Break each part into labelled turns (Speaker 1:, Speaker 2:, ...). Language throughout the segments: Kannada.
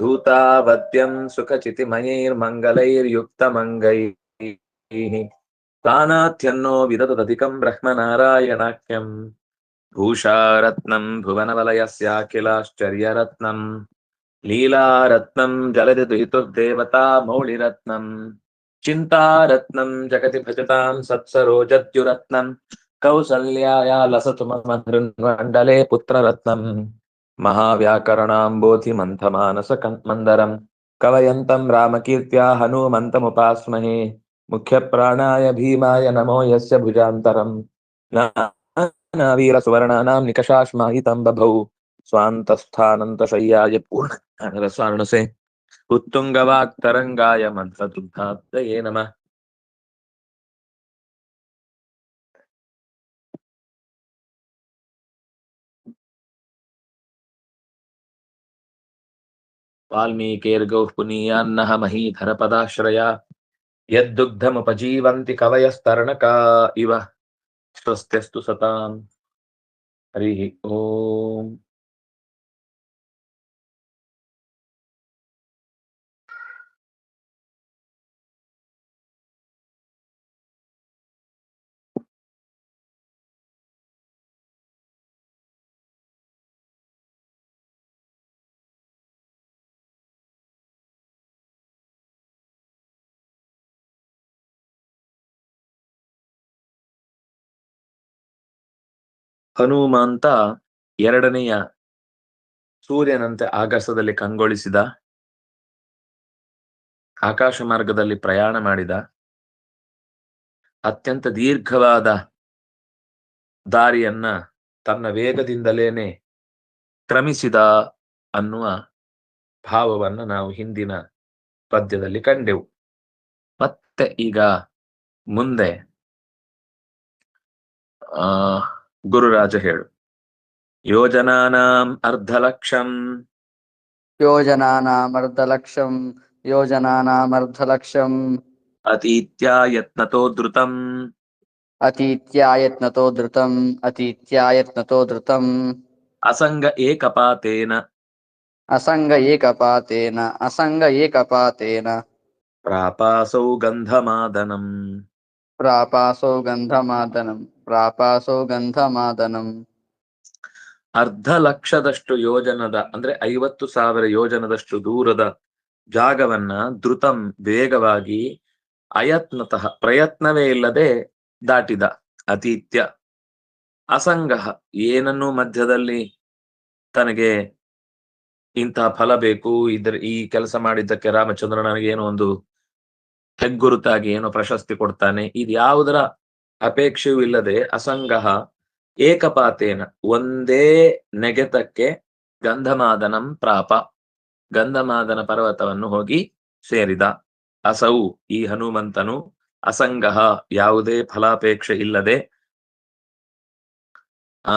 Speaker 1: धूतावद्यं सुखचितिमयैर्मङ्गलैर्युक्तमङ्गैः। तानाथ्यन्नो विदतदधिकं ब्रह्मनारायणाख्यम्। भूषारत्नं भुवनवलयस्याखिलाश्चर्यरत्नम् लीलारत्नं जलधिदुहितुर्देवता मौलिरत्नम् चिन्तारत्नं जगति भजतां सत्सरोजद्युरत्नम् कौसल्याया लसतु मम हृन्मण्डले पुत्ररत्नम्। महाव्याकरणाम्बोधिमन्थमानस मन्दरम् कवयन्तं रामकीर्त्या हनूमन्तमुपास्महे मुख्यप्राणाय भीमाय नमो यस्य भुजान्तरम् नावीरसुवर्णानां निकषाश्माहितं बभौ स्वान्तस्थानन्तशय्याय पूर्णस्वार्णसे उत्तुङ्गवाक्तरङ्गाय मन्त्रदुग्धाब्दये नमः। वाल्मीकिर्गौः पुनीयान्नः महीधरपदाश्रया यद्दुग्धमुपजीवन्ति कवयस्तरणका इव। स्वस्त्यस्तु सताम्। हरिः ओम्। ಹನುಮಂತ ಎರಡನೆಯ ಸೂರ್ಯನಂತೆ ಆಕಾಶದಲ್ಲಿ ಕಂಗೊಳಿಸಿದ, ಆಕಾಶ ಮಾರ್ಗದಲ್ಲಿ ಪ್ರಯಾಣ ಮಾಡಿದ, ಅತ್ಯಂತ ದೀರ್ಘವಾದ ದಾರಿಯನ್ನ ತನ್ನ ವೇಗದಿಂದಲೇನೆ ಕ್ರಮಿಸಿದ ಅನ್ನುವ ಭಾವವನ್ನು ನಾವು ಹಿಂದಿನ ಪದ್ಯದಲ್ಲಿ ಕಂಡೆವು. ಮತ್ತೆ ಈಗ ಮುಂದೆ, ಆ ಗುರುರಾಜ ಹೇಳು ಯೋಜನಾನಾಂ ಅರ್ಧಲಕ್ಷಂ
Speaker 2: ಯೋಜನಾನಾಮರ್ಧಲಕ್ಷಂ ಯೋಜನಾನಾಮರ್ಧಲಕ್ಷಂ
Speaker 1: ಅತೀತ್ಯ ಯತ್ನತೋ ಧೃತಂ
Speaker 2: ಅತೀತ್ಯಾಯತ್ನತೋ ಧೃತಂ ಅತೀತ್ಯಾಯತ್ನತೋ ಧೃತಂ
Speaker 1: ಅಸಂಗ ಏಕಪಾತೇನ
Speaker 2: ಅಸಂಗ ಏಕಪಾತೇನ ಅಸಂಗ ಏಕಪಾತೇನ
Speaker 1: ಪ್ರಾಪಾಸೌ ಗಂಧಮಾದನಂ
Speaker 2: ಪ್ರಾಪಾಸೋ ಗಂಧಮಾದನಂ ಪ್ರಾಪಾಸೋ ಗಂಧಮಾದನಂ
Speaker 1: ಅರ್ಧ ಲಕ್ಷದಷ್ಟು ಯೋಜನದ, ಅಂದ್ರೆ ಐವತ್ತು ಸಾವಿರ ಯೋಜನದಷ್ಟು ದೂರದ ಜಾಗವನ್ನ ದ್ರುತಂ ವೇಗವಾಗಿ ಅಯತ್ನತಃ, ಪ್ರಯತ್ನವೇ ಇಲ್ಲದೆ ದಾಟಿದ ಅತೀತ್ಯ ಅಸಂಗಹ ಏನನ್ನು ಮಧ್ಯದಲ್ಲಿ ತನಗೆ ಇಂತಹ ಫಲ ಬೇಕು, ಇದ್ರ ಈ ಕೆಲಸ ಮಾಡಿದ್ದಕ್ಕೆ ರಾಮಚಂದ್ರ ನನಗೇನು ಒಂದು ಹೆಗ್ಗುರುತಾಗಿ ಏನೋ ಪ್ರಶಸ್ತಿ ಕೊಡ್ತಾನೆ. ಇದು ಯಾವುದರ ಅಪೇಕ್ಷೆಯೂ ಇಲ್ಲದೆ ಅಸಂಗಹ ಏಕಪಾತೇನ ಒಂದೇ ನೆಗೆತಕ್ಕೆ ಗಂಧಮಾದನಂ ಪ್ರಾಪ. ಗಂಧಮಾದನ ಪರ್ವತವನ್ನು ಹೋಗಿ ಸೇರಿದ. ಅಸೌ ಈ ಹನುಮಂತನು ಅಸಂಗಹ ಯಾವುದೇ ಫಲಾಪೇಕ್ಷೆ ಇಲ್ಲದೆ, ಆ,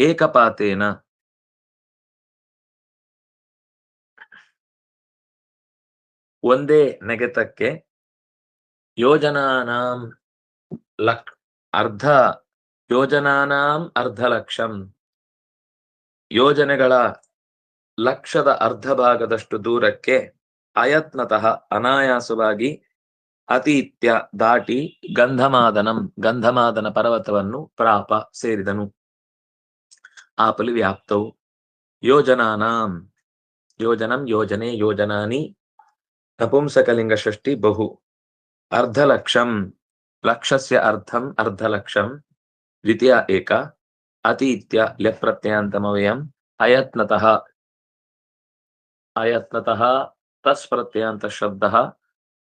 Speaker 1: ಏಕಪಾತೇನ ಒಂದೇ ನೆಗೆತಕ್ಕೆ ಯೋಜನಾನಾಂ ಲಕ್, ಅರ್ಧ ಯೋಜನಾನಾಂ ಅರ್ಧ ಲಕ್ಷಂ. ಯೋಜನೆಗಳ ಲಕ್ಷದ ಅರ್ಧ ಭಾಗದಷ್ಟು ದೂರಕ್ಕೆ ಅಯತ್ನತಃ ಅನಾಯಾಸವಾಗಿ ಅತೀತ್ಯ ದಾಟಿ ಗಂಧಮಾದನಂ, ಗಂಧಮಾದನ ಪರ್ವತವನ್ನು ಪ್ರಾಪ ಸೇರಿದನು. ಆಪಲಿ ವ್ಯಾಪ್ತೌ ಯೋಜನಾನಾಂ, ಯೋಜನಂ ಯೋಜನೆ ಯೋಜನಾನಿ ನಪುಂಸಕಲಿಂಗ ಷಷ್ಠಿ ಬಹು. ಅರ್ಧಲಕ್ಷಂ, ಲಕ್ಷಸ್ಯ ಅರ್ಧಂ, ಅರ್ಧಲಕ್ಷಂ, ದ್ವಿತೀಯ ಏಕ, ಅತೀತ್ಯ ಲೆಪ್ರತ್ಯಯಾಂತಮವ್ಯಯಂ ಅಯತ್ನತಃ ಅಯತ್ನತಃ ತಸ್ ಪ್ರತ್ಯಯಾಂತ ಶಬ್ದ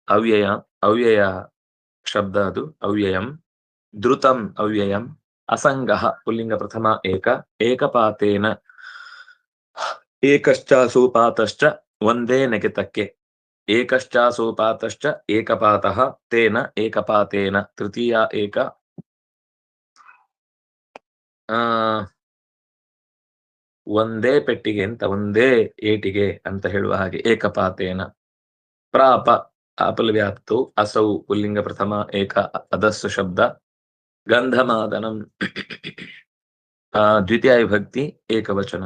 Speaker 1: ಅವ್ಯಯ ಅವ್ಯಯ ಶಬ್ದ ಅದು, ಅವ್ಯಯಂ, ದ್ರುತಂ ಅವ್ಯಯಂ, ಅಸಂಗ ಪುಲ್ಲಿಂಗ ಪ್ರಥಮ ಏಕ, ಏಕಪಾತೇನ ಏಕಶ್ಚಾಸೂಪಾತಶ್ಚ ಒಂದೇ ನೆಗೆತಕ್ಕೆ. ಏಕಶ್ಚಾಸೂಪಾತಶ್ಚ ಏಕಪಾತಃ ತೇನ ಏಕಪಾತೇನ ತೃತೀಯ ಏಕ. ಆ, ಒಂದೇ ಪೆಟ್ಟಿಗೆ ಅಂತ, ಒಂದೇ ಏಟಿಗೆ ಅಂತ ಹೇಳುವ ಹಾಗೆ ಏಕಪಾತೇನ. ಪ್ರಾಪ ಆಪಲ್ ವ್ಯಾಪ್ತು ಅಸೌ, ಪುಲ್ಲಿಂಗ ಪ್ರಥಮ, ಏಕ ಅದಸ್ಸು ಶಬ್ದ, ಗಂಧಮಾದನಂ. ದ್ವಿತೀಯ ವಿಭಕ್ತಿ ಏಕವಚನ.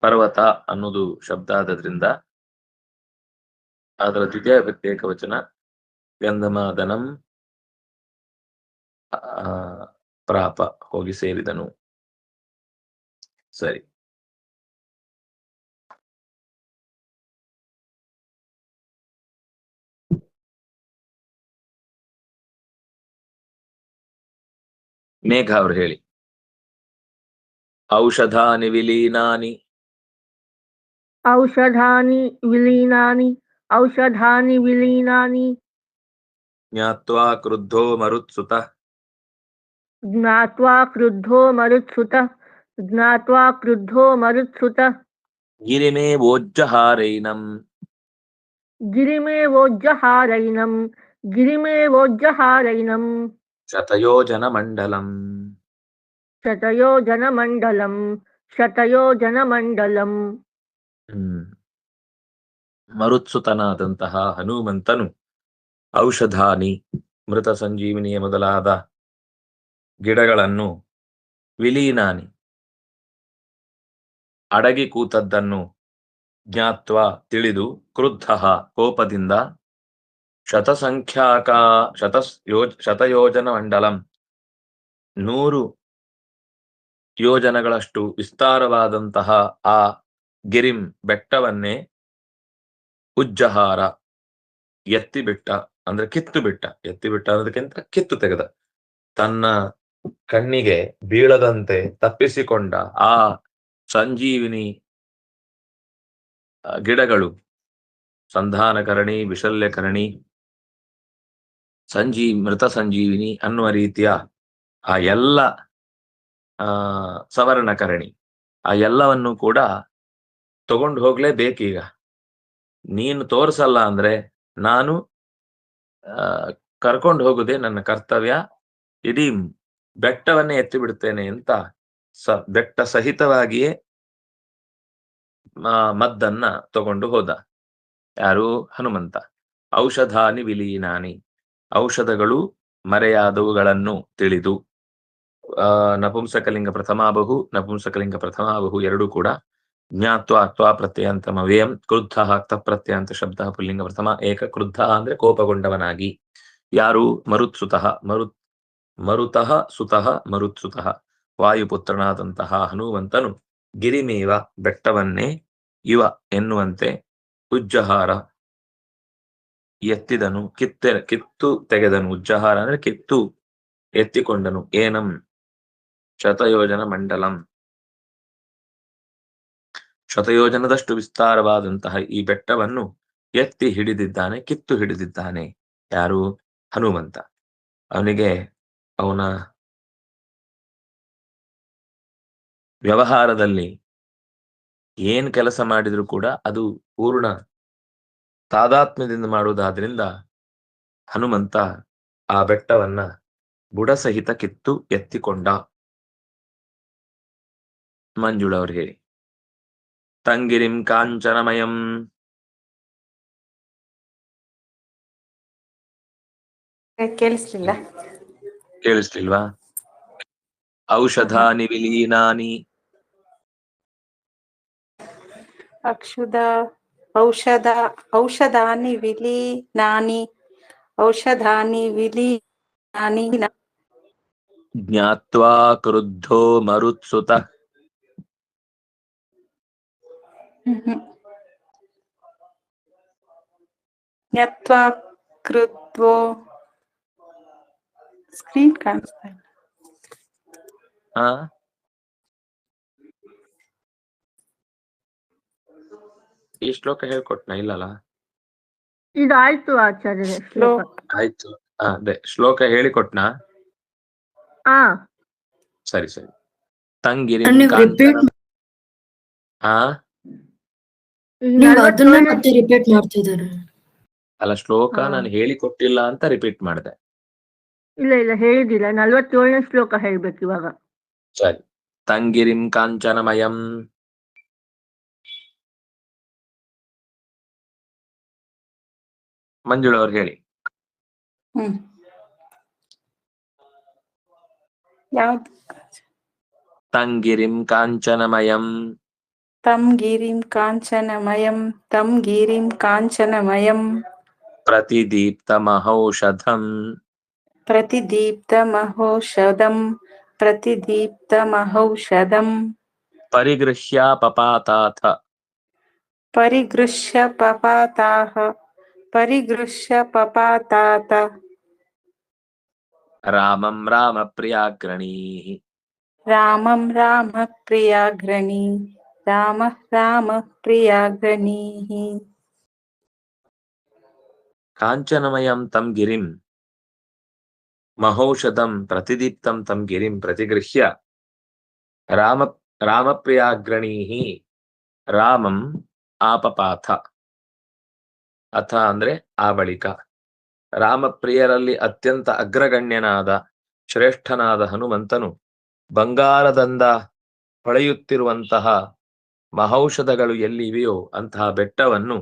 Speaker 1: ಪರ್ವತ ಅನ್ನೋದು ಶಬ್ದ ಆದದ್ರಿಂದ ಅದರ ದ್ವಿತೀಯ ವ್ಯಕ್ತಿ ಏಕವಚನ ಗಂಧಮಾದನಂ ಪ್ರಾಪ ಹೋಗಿ ಸೇರಿದನು. ಸರಿ. ಮೇಘ ಅವರು ಹೇಳಿ. ಔಷಧಾನಿ ವಿಲೀನಾನಿ.
Speaker 3: ಔಷಧಾನಿ ವಿಲೀನಾನಿ. औषधानि विलीनानि।
Speaker 1: ज्ञात्वा क्रुद्धो मरुत्सुतः।
Speaker 3: ज्ञात्वा क्रुद्धो मरुत्सुतः। ज्ञात्वा क्रुद्धो मरुत्सुतः। गिरिमेवोज्जहारैनम् गिरिमेवोज्जहारैनम्
Speaker 1: गिरिमेवोज्जहारैनम् शतयोजनमण्डलम्
Speaker 3: शतयोजनमण्डलम् शतयोजनमण्डलम्
Speaker 1: हम्म। ಮರುತ್ಸುತನಾದಂತಹ ಹನುಮಂತನು ಔಷಧಾನಿ, ಮೃತ ಸಂಜೀವಿನಿಯ ಮೊದಲಾದ ಗಿಡಗಳನ್ನು ವಿಲೀನಾನಿ ಅಡಗಿ ಕೂತದ್ದನ್ನು ಜ್ಞಾತ್ವ ತಿಳಿದು ಕ್ರುದ್ಧ ಕೋಪದಿಂದ ಶತಸಂಖ್ಯಾಕ ಶತ ಯೋಜ ಶತಯೋಜನ ಮಂಡಲಂ ನೂರು ಯೋಜನಗಳಷ್ಟು ವಿಸ್ತಾರವಾದಂತಹ ಆ ಗಿರಿಂ ಬೆಟ್ಟವನ್ನೇ ಉಜ್ಜಹಾರ ಎತ್ತಿ ಬಿಟ್ಟ ಅಂದ್ರೆ ಕಿತ್ತು ಬಿಟ್ಟ ಎತ್ತಿ ಬಿಟ್ಟ ಅನ್ನೋದಕ್ಕಿಂತ ಕಿತ್ತು ತೆಗೆದ. ತನ್ನ ಕಣ್ಣಿಗೆ ಬೀಳದಂತೆ ತಪ್ಪಿಸಿಕೊಂಡ ಆ ಸಂಜೀವಿನಿ ಗಿಡಗಳು, ಸಂಧಾನಕರಣಿ, ವಿಶಲ್ಯಕರಣಿ, ಸಂಜೀ, ಮೃತ ಸಂಜೀವಿನಿ ಅನ್ನುವ ರೀತಿಯ ಆ ಎಲ್ಲ, ಆ, ಸವರ್ಣಕರಣಿ, ಆ ಎಲ್ಲವನ್ನು ಕೂಡ ತಗೊಂಡು ಹೋಗ್ಲೇಬೇಕೀಗ. ನೀನು ತೋರಿಸಲ್ಲ ಅಂದ್ರೆ ನಾನು ಕರ್ಕೊಂಡು ಹೋಗುದೇ ನನ್ನ ಕರ್ತವ್ಯ. ಇಡೀ ಬೆಟ್ಟವನ್ನೇ ಎತ್ತಿ ಬಿಡ್ತೇನೆ ಅಂತ ಸ, ಬೆಟ್ಟ ಸಹಿತವಾಗಿಯೇ ಮದ್ದನ್ನ ತಗೊಂಡು ಹೋದ. ಯಾರು? ಹನುಮಂತ. ಔಷಧಾನಿ ವಿಲೀನಾನಿ. ಔಷಧಗಳು ಮರೆಯಾದವುಗಳನ್ನು ತಿಳಿದು ನಪುಂಸಕಲಿಂಗ ಪ್ರಥಮಾಬಹು ನಪುಂಸಕಲಿಂಗ ಪ್ರಥಮಾಬಹು ಎರಡೂ ಕೂಡ ಜ್ಞಾತ್ವ ಪ್ರತ್ಯಯ ಪ್ರತ್ಯಂತಮ ವ್ಯಯಂ ಕ್ರುದ್ಧ ಕ್ತ ಪ್ರತ್ಯಂತ ಶಬ್ದ ಪುಲ್ಲಿಂಗ ಪ್ರಥಮ ಏಕ ಕ್ರುದ್ಧ ಅಂದ್ರೆ ಕೋಪಗೊಂಡವನಾಗಿ. ಯಾರು? ಮರುತ್ಸುತಃ. ಮರುತ್ ಮರುತಃ ಸುತಃ ಮರುತ್ಸುತಃ. ವಾಯುಪುತ್ರನಾದಂತಹ ಹನುಮಂತನು ಗಿರಿಮೇವ ಬೆಟ್ಟವನ್ನೇ ಇವ ಎನ್ನುವಂತೆ ಉಜ್ಜಹಾರ ಎತ್ತಿದನು, ಕಿತ್ತೆ ಕಿತ್ತು ತೆಗೆದನು. ಉಜ್ಜಹಾರ ಅಂದ್ರೆ ಕಿತ್ತು ಎತ್ತಿಕೊಂಡನು. ಏನಂ? ಶತಯೋಜನ ಮಂಡಲಂ. ಶತಯೋಜನದಷ್ಟು ವಿಸ್ತಾರವಾದಂತಹ ಈ ಬೆಟ್ಟವನ್ನು ಎತ್ತಿ ಹಿಡಿದಿದ್ದಾನೆ, ಕಿತ್ತು ಹಿಡಿದಿದ್ದಾನೆ. ಯಾರು? ಹನುಮಂತ. ಅವನಿಗೆ ಅವನ ವ್ಯವಹಾರದಲ್ಲಿ ಏನ್ ಕೆಲಸ ಮಾಡಿದ್ರು ಕೂಡ ಅದು ಪೂರ್ಣ ತಾದಾತ್ಮ್ಯದಿಂದ ಮಾಡುವುದಾದ್ರಿಂದ ಹನುಮಂತ ಆ ಬೆಟ್ಟವನ್ನ ಬುಡ ಸಹಿತ ಕಿತ್ತು ಎತ್ತಿಕೊಂಡ. ಮಂಜುಳ ಅವ್ರು ಹೇಳಿ. ತಂಗಿರಿಂ ಕಾಂಚನಮಯಂ
Speaker 4: ಕೇಳಿಸ್ಲಿಲ್ಲ
Speaker 1: ಕೇಳಿಸ್ಲಿಲ್ವಾ ಔಷಧಾನಿ ವಿಲೀನಾನಿ
Speaker 4: ಅಕ್ಷುದ ಔಷಧ ಔಷಧಾನಿ ವಿಲೀನಾನಿ ಔಷಧಾನಿ ವಿಲೀನಾನಿ
Speaker 1: ಜ್ಞಾತ್ವಾ ಕ್ರುದ್ಧೋ ಮರುತ್ಸುತ
Speaker 4: ಜ್ಞಾತ್ವಾ ಕೃದ್ವೋ ಸ್ಕ್ರೀನ್ ಕಾಣಿಸ್ತಾ ಇಲ್ಲ
Speaker 1: ಆ ಈ ಶ್ಲೋಕ ಹೇಳ್ಕೊಟ್ನ? ಇಲ್ಲಲ್ಲ?
Speaker 3: ಇದಾಯ್ತು ಆಚಾರ್ಯರೇ ಶ್ಲೋಕ
Speaker 1: ಆಯ್ತು. ಅದೇ. ಶ್ಲೋಕ ಹೇಳಿಕೊಟ್ನ?
Speaker 3: ಹಾ.
Speaker 1: ಸರಿ ಸರಿ. ತಂಗಿರಿ ಆ
Speaker 5: ಅದನ್ನ
Speaker 3: ನಲವತ್ತೇಳನೇ
Speaker 5: ಮತ್ತೆ ರಿಪೀಟ್ ಮಾಡ್ತಿದ್ದಾರೆ
Speaker 1: ಅಲ್ಲ ಶ್ಲೋಕ ನಾನು ಹೇಳಿ ಕೊಟ್ಟಿಲ್ಲ ಅಂತ ರಿಪೀಟ್ ಮಾಡಿದೆ.
Speaker 3: ಇಲ್ಲ ಇಲ್ಲ ಹೇಳಿದಿಲ್ಲ ನಲ್ವತ್ತೇಳನೇ ಶ್ಲೋಕ ಹೇಳ್ಬೇಕು ಇವಾಗ.
Speaker 1: ಸರಿ. ತಂಗಿರಿಂ ಕಾಂಚನಮಯಂ. ಮಂಜುಳ ಅವ್ರು ಹೇಳಿ. ತಂಗಿರಿಂ ಕಾಂಚನಮಯಂ.
Speaker 4: ತಂ ಗಿರಿಂ ಕಾಂಚನಮಯಂ ತಂ ಗಿರಿಂ ಕಾಂಚನಮಯಂ
Speaker 1: ಪ್ರತಿದೀಪ್ತಮಹೌಷಧಂ
Speaker 4: ಪ್ರತಿದೀಪ್ತಮಹೌಷಧಂ ಪ್ರತಿದೀಪ್ತಮಹೌಷಧಂ
Speaker 1: ಪರಿಗೃಹ್ಯ ಪಪಾತಾಥ
Speaker 4: ಪರಿಗೃಹ್ಯ ಪಪಾತಾಹ ಪರಿಗೃಹ್ಯ ಪಪಾತಾತ
Speaker 1: ರಾಮಂ ರಾಮಪ್ರಿಯಾಗ್ರಣೀಃ
Speaker 4: ರಾಮಂ ರಾಮ ರಾಮ ಗಣೀ
Speaker 1: ಕಾಂಚನಮಯಂ ತಂ ಗಿರಿಂ ಮಹೌಷಧಂ ಪ್ರತಿದೀಪ್ತಂ ತಂ ಗಿರಿಂ ಪ್ರತಿಗೃಹ್ಯ ರಾಮ ರಾಮಪ್ರಿಯಾಗ್ರಣೀಃ ರಾಮಂ ಆಪಪಾಥ ಅಥ ಅಂದ್ರೆ ಆ ಬಳಿಕ ರಾಮಪ್ರಿಯರಲ್ಲಿ ಅತ್ಯಂತ ಅಗ್ರಗಣ್ಯನಾದ, ಶ್ರೇಷ್ಠನಾದ ಹನುಮಂತನು ಬಂಗಾರದಂದ ಹೊಳೆಯುತ್ತಿರುವಂತಹ ಮಹೌಷಧಗಳು ಎಲ್ಲಿವೆಯೋ ಅಂತಹ ಬೆಟ್ಟವನ್ನು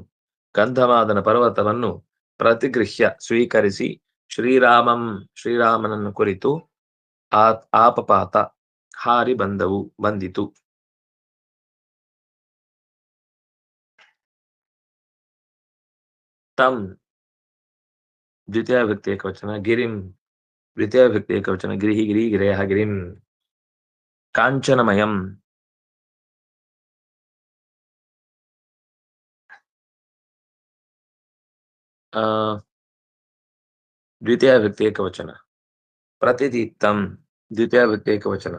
Speaker 1: ಗಂಧಮಾದನ ಪರ್ವತವನ್ನು ಪ್ರತಿಗೃಹ್ಯ ಸ್ವೀಕರಿಸಿ ಶ್ರೀರಾಮಂ ಶ್ರೀರಾಮನನ್ನು ಕುರಿತು ಆ ಆಪಪಾತ ಹಾರಿ ಬಂದವು, ಬಂದಿತು. ತಂ ದ್ವಿತೀಯ ವ್ಯಕ್ತಿ ಏಕವಚನ ಗಿರಿಂ ದ್ವಿತೀಯ ವ್ಯಕ್ತಿ ಏಕವಚನ ಗಿರಿಹಿ ಗಿರಿ ಗಿರೇಹ ಗಿರಿಂ ಕಾಂಚನಮಯಂ ಆ ದ್ವಿತೀಯ ವ್ಯಕ್ತಿ ಏಕವಚನ ಪ್ರತಿದೀಪ್ತಂ ದ್ವಿತೀಯ ವ್ಯಕ್ತಿ ಏಕವಚನ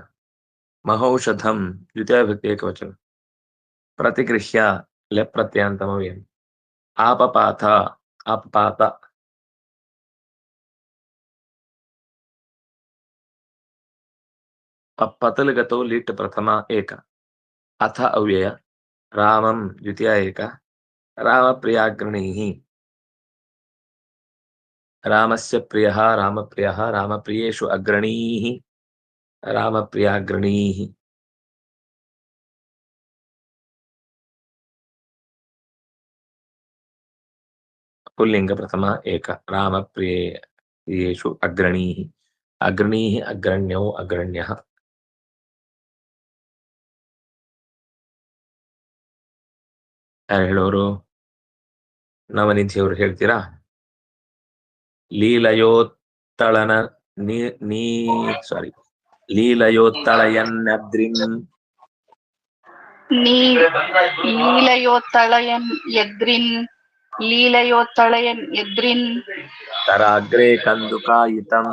Speaker 1: ಮಹೌಷಧಂ ದ್ವಿತೀಯ ವ್ಯಕ್ತಿ ಏಕವಚನ ಪ್ರತಿಗೃಹ್ಯ ಲೆಪ್ರತ್ಯಾಂತಮವ್ಯಂ ಆಪಪಾತ ಅಪಪಾತ ಪತಲಗತೋ ಲಿಟ್ ಪ್ರಥಮ ಏಕ ಅಥ ಅವ್ಯಯ ರಾಮಂ ದ್ವಿತೀಯ ಏಕ ರಾಮಪ್ರಿಯಾಗ್ರಣೀಃ ರಾಮಸ್ಯ ಪ್ರಿಯಃ ರಾಮಪ್ರಿಯಃ ರಾಮಪ್ರಿಯೇಷು ಅಗ್ರಣೀಃ ರಾಮಪ್ರಿಯಾಗ್ರಣೀಃ पुल्लिङ्ग प्रथम एक रामप्रिये प्रियेषु अग्रणीः अग्रणीः अग्रण्यौ अग्रण्यः ಯಾರು ಹೇಳೋರು ನವನಿಧಿ ಅವರು ಹೇಳ್ತೀರಾ లీలయోత్తళన నీ సారీ
Speaker 5: లీలయోత్తళయన్నద్రిం నీ కందుకాయుతం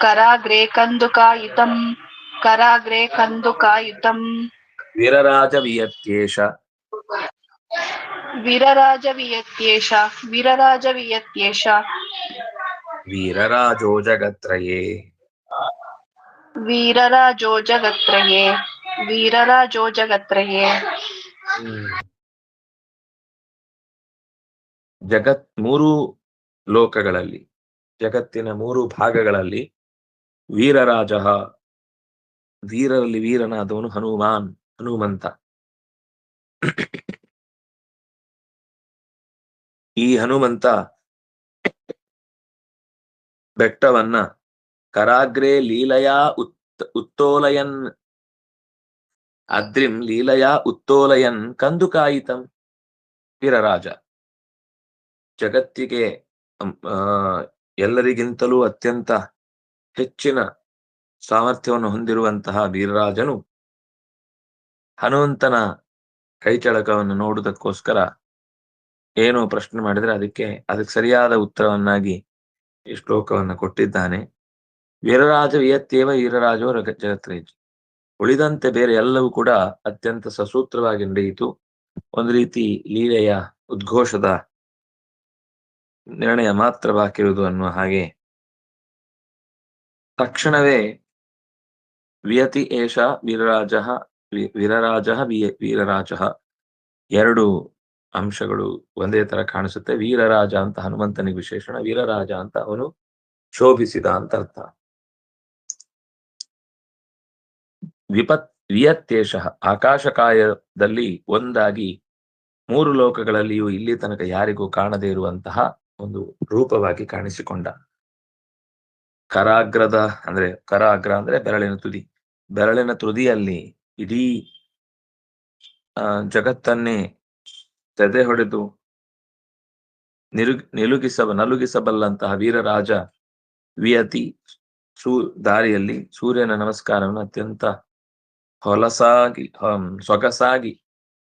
Speaker 5: కరాగ్రే కందుకాయుతం
Speaker 1: కరాగ్రే కందుకాయుతం
Speaker 5: విరరాజ వియత్యేష ವಿರರಾಜವಿಯತ್ಯೇಷ ವಿರರಾಜವಿಯತ್ಯೇಷ.
Speaker 1: ವೀರರಾಜೋ
Speaker 5: ಜಗತ್ರಯೇ.
Speaker 1: ವೀರರಾಜೋ ಜಗತ್ರಯೇ
Speaker 5: ವೀರರಾಜೋ
Speaker 1: ಜಗತ್ರಯೇ. ಜಗತ್ ಮೂರು ಲೋಕಗಳಲ್ಲಿ ಜಗತ್ತಿನ ಮೂರು ಭಾಗಗಳಲ್ಲಿ ವೀರರಾಜ ವೀರರಲ್ಲಿ ವೀರನಾದವನು ಹನುಮಾನ್ ಹನುಮಂತ. ಈ ಹನುಮಂತ ಬೆಟ್ಟವನ್ನ ಕರಾಗ್ರೆ ಲೀಲಯಾ ಉತ್, ಉತ್ತೋಲಯನ್ ಅದ್ರಿಂ ಲೀಲಯಾ ಉತ್ತೋಲಯನ್ ಕಂದುಕಾಯಿತಂ ವೀರರಾಜ ಜಗತ್ತಿಗೆ ಎಲ್ಲರಿಗಿಂತಲೂ ಅತ್ಯಂತ ಹೆಚ್ಚಿನ ಸಾಮರ್ಥ್ಯವನ್ನು ಹೊಂದಿರುವಂತಹ ವೀರರಾಜನು ಹನುಮಂತನ ಕೈಚಳಕವನ್ನು ನೋಡುವುದಕ್ಕೋಸ್ಕರ ಏನೋ ಪ್ರಶ್ನೆ ಮಾಡಿದ್ರೆ ಅದಕ್ಕೆ ಅದಕ್ಕೆ ಸರಿಯಾದ ಉತ್ತರವನ್ನಾಗಿ ಈ ಶ್ಲೋಕವನ್ನು ಕೊಟ್ಟಿದ್ದಾನೆ. ವೀರರಾಜ ವಿಯತ್ತೇವ ವೀರರಾಜೋ ಜಗತ್ರೇಜ್. ಉಳಿದಂತೆ ಬೇರೆ ಎಲ್ಲವೂ ಕೂಡ ಅತ್ಯಂತ ಸಸೂತ್ರವಾಗಿ ನಡೆಯಿತು. ಒಂದು ರೀತಿ ಲೀಲೆಯ ಉದ್ಘೋಷದ ನಿರ್ಣಯ ಮಾತ್ರ ಬಾಕಿರುವುದು ಅನ್ನುವ ಹಾಗೆ. ತಕ್ಷಣವೇ ವಿಯತಿ ಏಷ ವೀರರಾಜ ವೀರರಾಜ ವೀರರಾಜ ಎರಡು ಅಂಶಗಳು ಒಂದೇ ತರ ಕಾಣಿಸುತ್ತೆ. ವೀರರಾಜ ಅಂತ ಹನುಮಂತನಿಗೆ ವಿಶೇಷಣ. ವೀರರಾಜ ಅಂತ ಅವನು ಶೋಭಿಸಿದ ಅಂತ ಅರ್ಥ. ವಿಪತ್ ವಿಯತ್ತೇಷ ಆಕಾಶಕಾಯದಲ್ಲಿ ಒಂದಾಗಿ ಮೂರು ಲೋಕಗಳಲ್ಲಿಯೂ ಇಲ್ಲಿ ತನಕ ಯಾರಿಗೂ ಕಾಣದೇ ಇರುವಂತಹ ಒಂದು ರೂಪವಾಗಿ ಕಾಣಿಸಿಕೊಂಡ. ಕರಾಗ್ರದ ಅಂದ್ರೆ ಕರಾಗ್ರ ಅಂದ್ರೆ ಬೆರಳಿನ ತುದಿ. ಬೆರಳಿನ ತುದಿಯಲ್ಲಿ ಇಡೀ ಜಗತ್ತನ್ನೇ ತೆದೆ ಹೊಡೆದು ನಿರು, ನಿಲುಗಿಸಬ, ನಲುಗಿಸಬಲ್ಲಂತಹ ವೀರರಾಜ ವಿಯತಿ ಸೂ, ದಾರಿಯಲ್ಲಿ ಸೂರ್ಯನ ನಮಸ್ಕಾರವನ್ನು ಅತ್ಯಂತ ಹೊಲಸಾಗಿ ಸೊಗಸಾಗಿ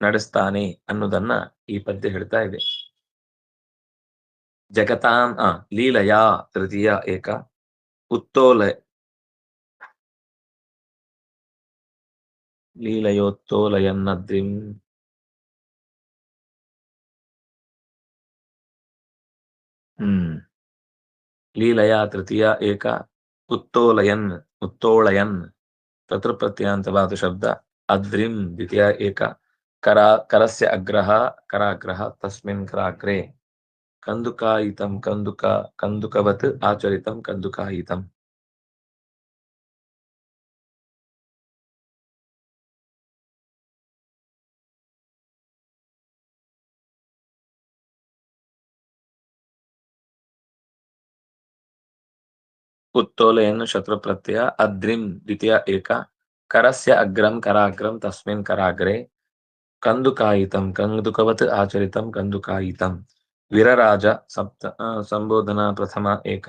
Speaker 1: ನಡೆಸ್ತಾನೆ ಅನ್ನೋದನ್ನ ಈ ಪದ್ಯ ಹೇಳ್ತಾ ಇದೆ. ಜಗತಾನ್ ಆ, ಲೀಲಯ ತೃತೀಯ ಏಕ, ಉತ್ತೋಲ ಲೀಲಯೋತ್ತೋಲಯನ್ನದ್ರಿಂ ಲೀಲಯ ತೃತೀಯ ಏಕ ಉತ್ತೋಲಯನ್, ಉತ್ತೋಳಯನ್ ತತೃಪ್ರತ್ಯಾಂತವಾದ ಶಬ್ದ. ಅದ್ರಿಂ ದ್ವಿತೀಯ ಏಕ. ಕರ, ಕರಸ್ಯ ಅಗ್ರಹ, ಕರಾಗ್ರಹ, ತಸ್ಮಿನ್ ಕರಾಗ್ರೆ. ಕಂದುಕಾಯಿತಂ ಕಂದುಕ, ಕಂದುಕವತ್ ಆಚರಿತಂ ಕಂದುಕಾಯಿತಂ. ಉತ್ತೋಲಯನ್ನು ಶತ್ರು ಪ್ರತ್ಯಯ ಅದ್ರಿಂ ದ್ವಿತೀಯ ಏಕ ಕರಸ್ಯ ಅಗ್ರಂ ಕರಾಗ್ರಂ ತಸ್ಮಿನ್ ಕರಾಗ್ರೆ ಕಂದುಕಾಯಿತಂ ಕಂದುಕವತ್ ಆಚರಿತಂ ಕಂದುಕಾಯಿತಂ. ವಿರರಾಜ ಸಪ್ತ ಸಂಬೋಧನಾ ಪ್ರಥಮ ಏಕ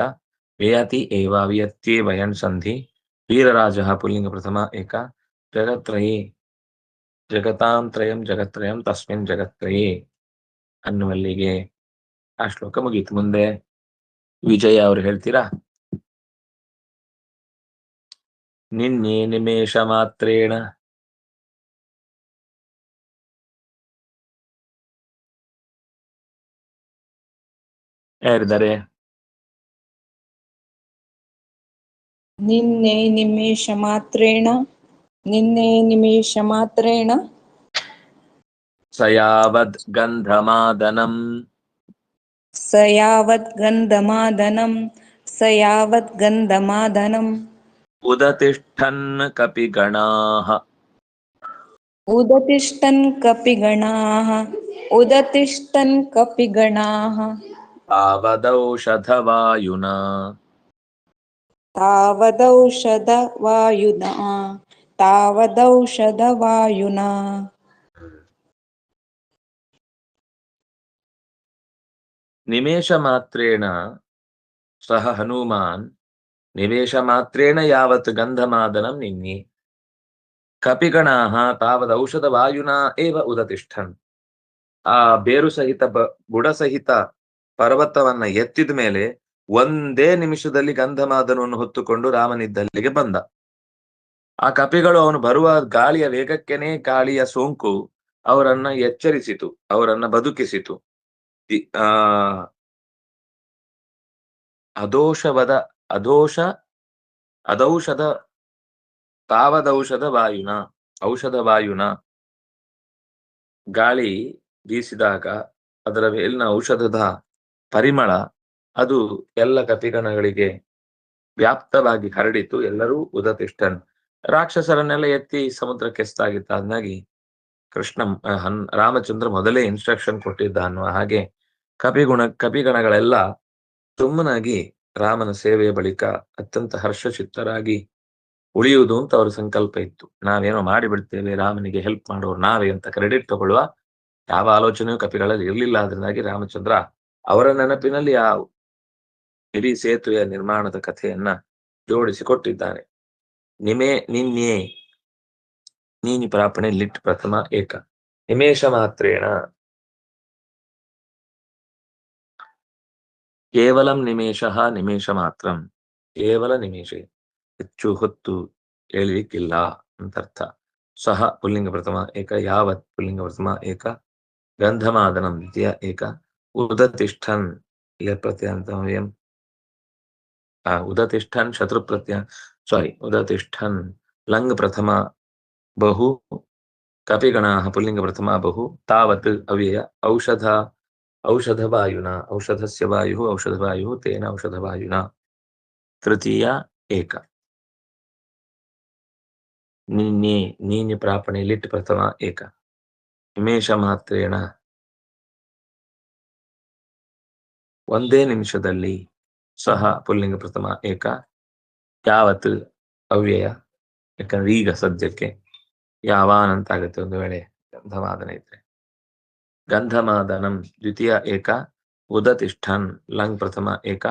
Speaker 1: ವಿಯತಿ ಏವ ವಿಯತ್ಯೇ ವಯಣ್ ಸಂಧಿ ವೀರರಾಜ ಪುಲ್ಲಿಂಗ ಪ್ರಥಮ ಏಕ ಜಗತ್ರಯೇ ಜಗತಾಂತ್ರಯಂ ಜಗತ್ರಯಂ ತಸ್ಮಿನ್ ಜಗತ್ರಯೇ ಅನ್ನುವಲ್ಲಿಗೆ ಆ ಶ್ಲೋಕ ಮುಗೀತು. ಮುಂದೆ ವಿಜಯ ಅವರು ಹೇಳ್ತೀರಾ? ನಿನ್ನೆ ನಿಮೇಷ ಮಾತ್ರೇಣ ಯಾರಿದ್ದಾರೆ
Speaker 4: ನಿನ್ನೆ ನಿಮೇಷ ಮಾತ್ರೇಣ ನಿನ್ನೆ ನಿಮೇಷ ಮಾತ್ರೇಣ
Speaker 1: ಸ ಯಾವದ್ ಗಂಧಮಾದನಂ
Speaker 4: ಸ ಯಾವತ್ ಗಂಧಮಾದನಂ ಸ ಯಾವತ್ ಗಂಧಮಾದನಂ उदतिष्ठन् कपिगणाः। उदतिष्ठन्
Speaker 1: कपिगणाः।
Speaker 4: उदतिष्ठन् कपिगणाः। तावदौषधवायुना। तावदौषधवायुना।
Speaker 1: तावदौषधवायुना। निमेषमात्रेण सः हनुमान् ನಿವೇಶ ಮಾತ್ರೇಣ ಯಾವತ್ ಗಂಧಮಾದನಂ ನಿನ್ನಿ ಕಪಿಗಣಾಹ ತಾವದ್ ಔಷಧ ವಾಯುನಾ ಏವ ಉದತಿಷ್ಠನ್ ಆ ಬೇರು ಸಹಿತ ಬುಡ ಸಹಿತ ಪರ್ವತವನ್ನ ಎತ್ತಿದ ಮೇಲೆ ಒಂದೇ ನಿಮಿಷದಲ್ಲಿ ಗಂಧಮಾದನವನ್ನು ಹೊತ್ತುಕೊಂಡು ರಾಮನಿದ್ದಲ್ಲಿಗೆ ಬಂದ। ಆ ಕಪಿಗಳು ಅವನು ಬರುವ ಗಾಳಿಯ ವೇಗಕ್ಕೆನೆ ಗಾಳಿಯ ಸೋಂಕು ಅವರನ್ನ ಎಚ್ಚರಿಸಿತು, ಅವರನ್ನ ಬದುಕಿಸಿತು। ಆ, ಅದೋಷವದ ಅದೋಷ ಅದೌಷಧ ತಾವದೌಷಧ ವಾಯುನ ಔಷಧ ವಾಯುನ ಗಾಳಿ ಬೀಸಿದಾಗ ಅದರ ಮೇಲಿನ ಔಷಧದ ಪರಿಮಳ ಅದು ಎಲ್ಲ ಕಪಿಗಣಗಳಿಗೆ ವ್ಯಾಪ್ತವಾಗಿ ಹರಡಿತು. ಎಲ್ಲರೂ ಉದತಿಷ್ಠನ್ ರಾಕ್ಷಸರನ್ನೆಲ್ಲ ಎತ್ತಿ ಸಮುದ್ರಕ್ಕೆ ಎಸ್ತಾಗಿದ್ದಾಗಿ ಕೃಷ್ಣ ಆ, ಹನ್ ರಾಮಚಂದ್ರ ಮೊದಲೇ ಇನ್ಸ್ಟ್ರಕ್ಷನ್ ಕೊಟ್ಟಿದ್ದ ಅನ್ನುವ ಹಾಗೆ ಕಪಿಗುಣ ಕಪಿಗಣಗಳೆಲ್ಲ ಸುಮ್ಮನಾಗಿ ರಾಮನ ಸೇವೆಯ ಬಳಿಕ ಅತ್ಯಂತ ಹರ್ಷಚಿತ್ತರಾಗಿ ಉಳಿಯುವುದು ಅಂತ ಅವರ ಸಂಕಲ್ಪ ಇತ್ತು. ನಾವೇನೋ ಮಾಡಿಬಿಡ್ತೇವೆ, ರಾಮನಿಗೆ ಹೆಲ್ಪ್ ಮಾಡೋರು ನಾವೇ ಅಂತ ಕ್ರೆಡಿಟ್ ತಗೊಳ್ಳುವ ಯಾವ ಆಲೋಚನೆಯೂ ಕಪಿಗಳಲ್ಲಿ ಇರಲಿಲ್ಲ. ಅದರಿಂದಾಗಿ ರಾಮಚಂದ್ರ ಅವರ ನೆನಪಿನಲ್ಲಿ ಆ ಇಡೀ ಸೇತುವೆಯ ನಿರ್ಮಾಣದ ಕಥೆಯನ್ನ ಜೋಡಿಸಿ ಕೊಟ್ಟಿದ್ದಾನೆ ನಿಮೇ ನಿನ್ನೇ ನೀನಿ ಪ್ರಾಪಣೆ ಲಿಟ್ ಪ್ರಥಮ ಏಕ. ನಿಮೇಶ ಮಾತ್ರೇಣ. ಕೇವಲಂ ನಿಮೇಷ ನಿಮೇಷ ಮಾತ್ರಂ. ಕೇವಲ ನಿಮೇಷ. ಹೆಚ್ಚು ಹೊತ್ತು ಹೇಳಲಿಕ್ಕಿಲ್ಲ ಅಂತ ಅರ್ಥ ಸಹ ಪುಲ್ಲಿಂಗ ಪ್ರಥಮ ಏಕ, ಯಾವತ್ ಪುಲ್ಲಿಂಗ ಪ್ರಥಮ ಏಕ, ಗಂಧಮಾದನಂ ದ್ವಿತೀಯ ಏಕ, ಉದತಿಷ್ಠನ್ ಇಲ್ಲ ಪ್ರತ್ಯಂತ ವಯಂ. ಆ, ಉದತಿಷ್ಠನ್ ಶತ್ರು ಪ್ರತ್ಯ ಸಾರಿ ಉದತಿಷ್ಠನ್ ಲಂಗ್ ಪ್ರಥಮ ಬಹು ಕಪಿಗಣಾಃ ಪುಲ್ಲಿಂಗ ಪ್ರಥಮ ಬಹು, ತಾವತ್ ಅವ್ಯಯ, ಔಷಧ ಔಷಧವಾಯುನ ಔಷಧಸ್ಯ ವಾಯು ಔಷಧವಾಯು ತೇನ ಔಷಧವಾಯುನ ತೃತೀಯ ಏಕ ನಿನ್ನೆ ನೀನಿ ಪ್ರಾಪಣೆ ಲಿಟ್ ಪ್ರಥಮ ಏಕ ನಿಮೇಶ ಮಾತ್ರೇಣ ಒಂದೇ ನಿಮಿಷದಲ್ಲಿ ಸಹ ಪುಲ್ಲಿಂಗ ಪ್ರಥಮ ಏಕ ಯಾವತ್ ಅವ್ಯಯ ಯಾಕಂದ್ರೆ ಈಗ ಸದ್ಯಕ್ಕೆ ಯಾವಾನ್ ಅಂತ ಆಗುತ್ತೆ ಒಂದು ವೇಳೆ ಗಂಧವಾದನೆ ಇದ್ರೆ. ಗಂಧಮಾದನಂ ದ್ವಿತೀಯ ಏಕ ಉದತಿಷ್ಠನ್ ಲಂಗ್ ಪ್ರಥಮ ಏಕ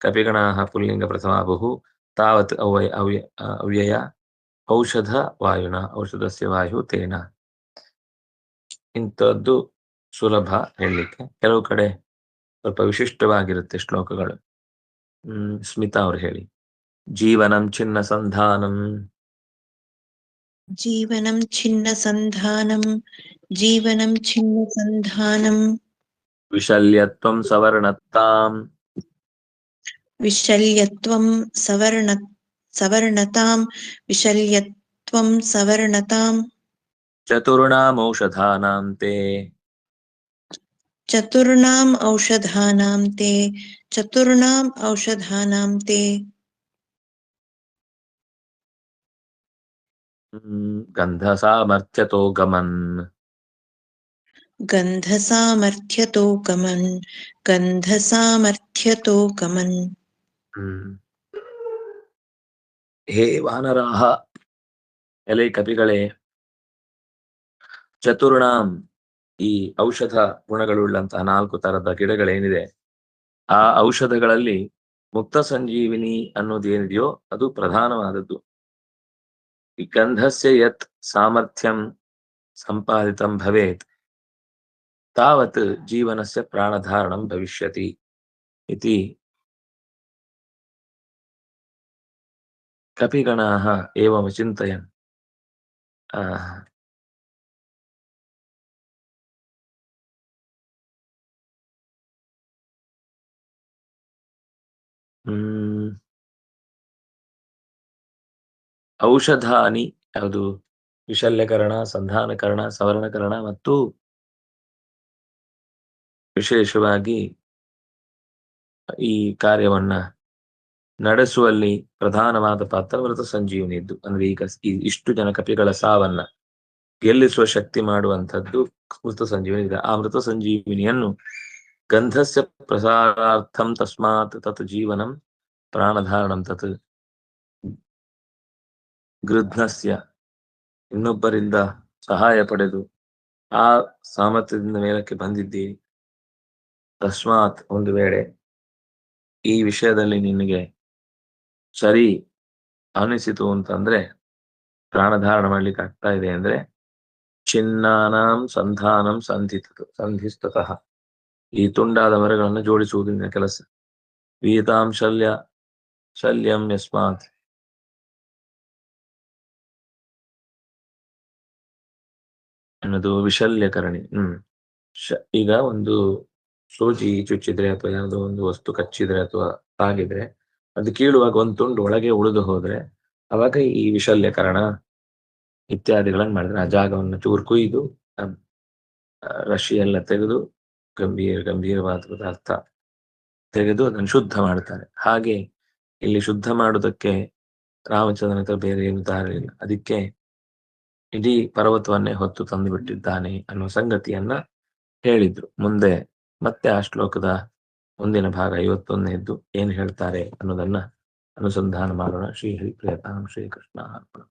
Speaker 1: ಕಪಿಗಣಾಹ ಪುಲ್ಲಿಂಗ ಪ್ರಥಮ ಬಹು ತಾವತ್ ಅವ್ಯ ಅವ್ಯ ಅವ್ಯಯ ಔಷಧ ವಾಯುನ ಔಷಧಸ್ಯ ವಾಯು ತೇನ ಇಂಥದ್ದು ಸುಲಭ ಹೇಳಲಿಕ್ಕೆ ಕೆಲವು ಕಡೆ ಸ್ವಲ್ಪ ವಿಶಿಷ್ಟವಾಗಿರುತ್ತೆ ಶ್ಲೋಕಗಳು. ಹ್ಮ್, ಸ್ಮಿತಾ ಅವ್ರು ಹೇಳಿ. ಜೀವನಂ ಚಿನ್ನ ಸಂಧಾನಂ.
Speaker 6: जीवनं छिन्नसन्धानं जीवनं छिन्नसन्धानम्
Speaker 1: विशल्यत्वं सवर्णताम्।
Speaker 6: विशल्यत्वं सवर्ण सवर्णतां विशल्यत्वं सवर्णतां
Speaker 1: चतुर्णामौषधानां ते।
Speaker 6: चतुर्णाम् औषधानां ते चतुर्णाम् औषधानां ते।
Speaker 1: ಗಂಧಸಾಮರ್ಥ್ಯತೋ ಗಮನ್
Speaker 6: ಗಂಧಸಾಮರ್ಥ್ಯತೋ ಗಮನ್ ಗಂಧಸಾಮರ್ಥ್ಯತೋ
Speaker 1: ಗಮನ್ ಹೇ ವಾನರಾಹ ಎಲೆ ಕಪಿಗಳೇ ಚತುರ್ಣಾಂ ಈ ಔಷಧ ಗುಣಗಳುಳ್ಳಂತಹ ನಾಲ್ಕು ತರದ ಗಿಡಗಳೇನಿದೆ ಆ ಔಷಧಗಳಲ್ಲಿ ಮುಕ್ತ ಸಂಜೀವಿನಿ ಅನ್ನೋದೇನಿದೆಯೋ ಅದು ಪ್ರಧಾನವಾದದ್ದು. ಈ ಗಂಧಸ್ಯ ಯತ್ ಸಾಮರ್ಥ್ಯಂ ಸಂಪಾದಿತಂ ಭವೇತ್ ತಾವತ್ ಜೀವನಸ್ಯ ಪ್ರಾಣಧಾರಣಂ ಭವಿಷ್ಯತಿ ಇತಿ ಕಪಿಗಣಾಃ ಏವಂ ಚಿಂತಯನ್ ಆ, ಹ್ಮ್ ಔಷಧಾನಿ, ಯಾವುದು? ವಿಶಲ್ಯಕರಣ, ಸಂಧಾನಕರಣ, ಸವರ್ಣಕರಣ ಮತ್ತು ವಿಶೇಷವಾಗಿ ಈ ಕಾರ್ಯವನ್ನ ನಡೆಸುವಲ್ಲಿ ಪ್ರಧಾನವಾದ ಪಾತ್ರ ಮೃತ ಸಂಜೀವನಿದ್ದು. ಅಂದ್ರೆ ಈಗ ಈ ಇಷ್ಟು ಜನ ಕಪಿಗಳ ಸಾವನ್ನ ಗೆಲ್ಲಿಸುವ ಶಕ್ತಿ ಮಾಡುವಂಥದ್ದು ಮೃತ ಸಂಜೀವನಿ ಇದೆ ಆ ಮೃತ ಸಂಜೀವಿನಿಯನ್ನು ಗಂಧಸ್ಯ ಪ್ರಸಾರಾರ್ಥಂ ತಸ್ಮಾತ್ ತತ್ ಜೀವನಂ ಪ್ರಾಣಧಾರಣಂ ತತ್ ಗೃಧ್ನಸ್ಯ ಇನ್ನೊಬ್ಬರಿಂದ ಸಹಾಯ ಪಡೆದು ಆ ಸಾಮರ್ಥ್ಯದಿಂದ ಮೇಲಕ್ಕೆ ಬಂದಿದ್ದೀರಿ ತಸ್ಮಾತ್ ಒಂದು ವೇಳೆ ಈ ವಿಷಯದಲ್ಲಿ ನಿನಗೆ ಸರಿ ಅನಿಸಿತು ಅಂತಂದ್ರೆ ಪ್ರಾಣಧಾರಣ ಮಾಡ್ಲಿಕ್ಕೆ ಆಗ್ತಾ ಇದೆ ಅಂದ್ರೆ ಚಿನ್ನಾನಾಂ ಸಂಧಾನಂ ಸಂಧಿತ ಸಂಧಿಸ್ತತಃ. ಈ ತುಂಡಾದ ಮರಗಳನ್ನು ಜೋಡಿಸುವುದಿನ ಕೆಲಸ. ವೀತಾಂ ಶಲ್ಯ ಶಲ್ಯಂ ಯಸ್ಮಾತ್. ಅನ್ನೋದು ವಿಶಲ್ಯಕರಣಿ. ಹ್ಮ್. ಶ- ಈಗ ಒಂದು ಸೂಜಿ ಚುಚ್ಚಿದ್ರೆ ಅಥವಾ ಯಾವುದೋ ಒಂದು ವಸ್ತು ಕಚ್ಚಿದ್ರೆ ಅಥವಾ ತಾಗಿದ್ರೆ, ಅದು ಕೀಳುವಾಗ ಒಂದು ತುಂಡು ಒಳಗೆ ಉಳಿದು ಹೋದ್ರೆ, ಅವಾಗ ಈ ವಿಶಲ್ಯಕರಣ ಇತ್ಯಾದಿಗಳನ್ನು ಮಾಡಿದ್ರೆ ಆ ಜಾಗವನ್ನು ಚೂರು ಕುಯ್ದು ರಶಿ ಎಲ್ಲ ತೆಗೆದು ಗಂಭೀರ, ಗಂಭೀರವಾದ ಪದಾರ್ಥ ತೆಗೆದು ಅದನ್ನು ಶುದ್ಧ ಮಾಡ್ತಾರೆ. ಹಾಗೆ ಇಲ್ಲಿ ಶುದ್ಧ ಮಾಡುವುದಕ್ಕೆ ರಾಮಚಂದ್ರನ ಹತ್ರ ಬೇರೆ ಏನು ದಾರಿ ಇಲ್ಲ. ಅದಕ್ಕೆ ಇಡೀ ಪರ್ವತವನ್ನೇ ಹೊತ್ತು ತಂದು ಬಿಟ್ಟಿದ್ದಾನೆ ಅನ್ನುವ ಸಂಗತಿಯನ್ನ ಹೇಳಿದ್ರು. ಮುಂದೆ ಮತ್ತೆ ಆ ಶ್ಲೋಕದ ಮುಂದಿನ ಭಾಗ ಐವತ್ತೊಂದನೇದ್ದು ಏನ್ ಹೇಳ್ತಾರೆ ಅನ್ನೋದನ್ನ ಅನುಸಂಧಾನ ಮಾಡೋಣ. ಶ್ರೀ ಹರಿಪ್ರಿಯತಾಂ ಶ್ರೀ ಕೃಷ್ಣ ಅರ್ಪಣ